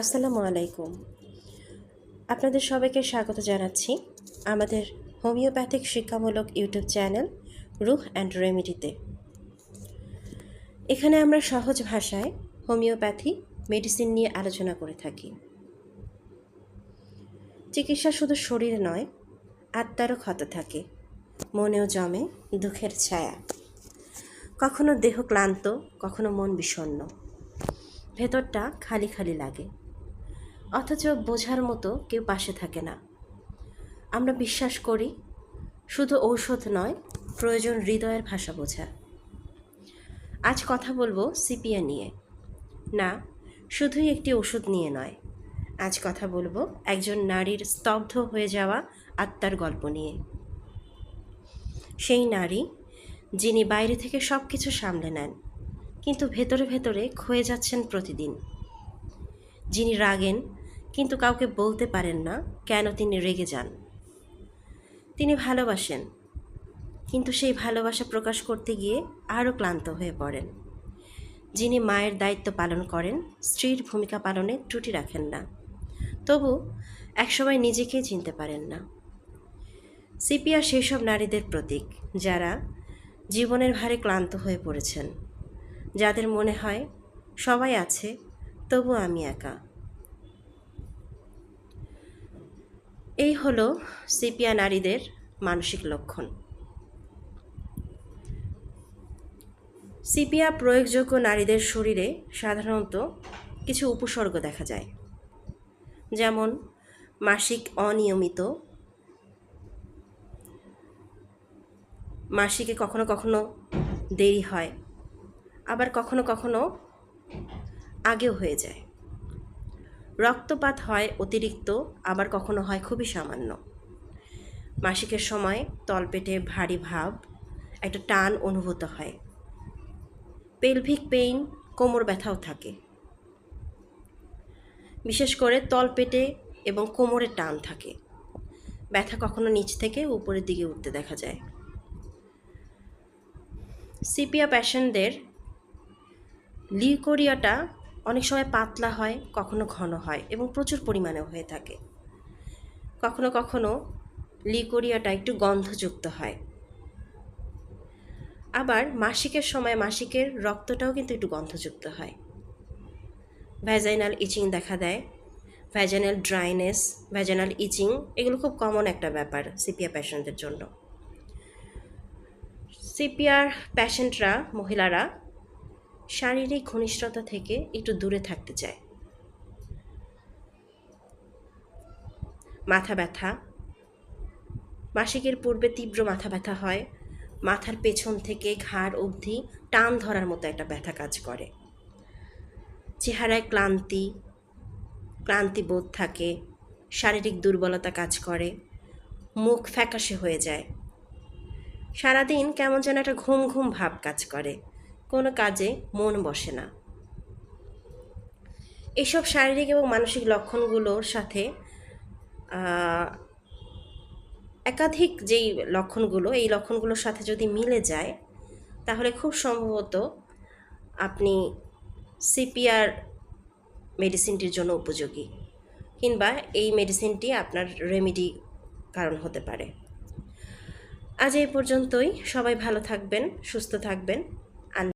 আসসালামু আলাইকুম। আপনাদের সবাইকে স্বাগত জানাচ্ছি আমাদের হোমিওপ্যাথিক শিক্ষামূলক ইউটিউব চ্যানেল রুহ অ্যান্ড রেমিডিতে। এখানে আমরা সহজ ভাষায় হোমিওপ্যাথি, মেডিসিন নিয়ে আলোচনা করে থাকি। চিকিৎসা শুধু শরীরে নয়, আত্মারও ক্ষত থাকে, মনেও জমে দুঃখের ছায়া। কখনো দেহ ক্লান্ত, কখনো মন বিষণ্ণ। ভেতরটা খালি খালি লাগে। অথচ বোঝার মতো কেউ পাশে থাকে না। আমরা বিশ্বাস করি, শুধু ঔষধ নয়, প্রয়োজন হৃদয়ের ভাষা বোঝা। আজ কথা বলব সিপিয়া নিয়ে। না, শুধুই একটি ওষুধ নিয়ে নয়। আজ কথা বলব একজন নারীর স্তব্ধ হয়ে যাওয়া আত্মার গল্প নিয়ে। সেই নারী, যিনি বাইরে থেকে সব কিছু সামলে নেন, কিন্তু ভেতরে ভেতরে ক্ষয়ে যাচ্ছেন প্রতিদিন। যিনি রাগেন কিন্তু কাউকে বলতে পারেন না কেন তিনি রেগে যান। তিনি ভালোবাসেন, কিন্তু সেই ভালোবাসা প্রকাশ করতে গিয়ে আরও ক্লান্ত হয়ে পড়েন। যিনি মায়ের দায়িত্ব পালন করেন, স্ত্রীর ভূমিকা পালনে ত্রুটি রাখেন না। তবু একসময় নিজেকেই চিনতে পারেন না। সিপিয়া সেই সব নারীদের প্রতীক, যারা জীবনের ভারে ক্লান্ত হয়ে পড়েছেন। যাদের মনে হয়, সবাই আছে, তবু আমি একা। এই হলো সিপিয়া নারীদের মানসিক লক্ষণ। সিপিয়া প্রয়োগযোগ্য নারীদের শরীরে সাধারণত কিছু উপসর্গ দেখা যায়। যেমন মাসিক অনিয়মিত, মাসিকে কখনো কখনো দেরি হয়, আবার কখনো কখনো আগেও হয়ে যায়। রক্তপাত হয় অতিরিক্ত, আবার কখনো হয় খুবই সামান্য। মাসিকের সময় তলপেটে ভারী ভাব, একটা টান অনুভূত হয়। পেলভিক পেইন, কোমর ব্যথাও থাকে। বিশেষ করে তলপেটে এবং কোমরে টান থাকে। ব্যথা কখনো নিচ থেকে উপরের দিকে উঠতে দেখা যায়। সিপিয়া প্যাশেন্টদের লিউকোরিয়াটা অনেক সময় পাতলা হয়, কখনো ঘন হয় এবং প্রচুর পরিমাণেও হয়ে থাকে। কখনো কখনো লিকোরিয়াটা একটু গন্ধযুক্ত হয়। আবার মাসিকের সময় মাসিকের রক্তটাও কিন্তু একটু গন্ধযুক্ত হয়। ভ্যাজাইনাল ইচিং দেখা দেয়। ভ্যাজাইনাল ড্রাইনেস ভ্যাজাইনাল ইচিং এগুলো খুব কমন একটা ব্যাপার সিপিয়া প্যাশেন্টদের জন্য। সিপিআর প্যাশেন্টরা মহিলারা শারীরিক ঘনিষ্ঠতা থেকে একটু দূরে থাকতে চায়। মাথা ব্যথা। মাসিকের পূর্বে তীব্র মাথা ব্যথা হয়। মাথার পেছন থেকে ঘাড় অবধি টান ধরার মতো একটা ব্যথা কাজ করে। চেহারায় ক্লান্তি ক্লান্তি বোধ থাকে, শারীরিক দুর্বলতা কাজ করে, মুখ ফ্যাকাশে হয়ে যায়। সারাদিন কেমন যেন একটা ঘুম ঘুম ভাব কাজ করে। কোনো কাজে মন বসে না। এসব শারীরিক এবং মানসিক লক্ষণগুলোর সাথে একাধিক যেই লক্ষণগুলো, এই লক্ষণগুলোর সাথে যদি মিলে যায়, তাহলে খুব সম্ভবত আপনি সিপিআর মেডিসিনটির জন্য উপযোগী, কিংবা এই মেডিসিনটি আপনার রেমিডি কারণ হতে পারে। আজ এই পর্যন্তই। সবাই ভালো থাকবেন, সুস্থ থাকবেন।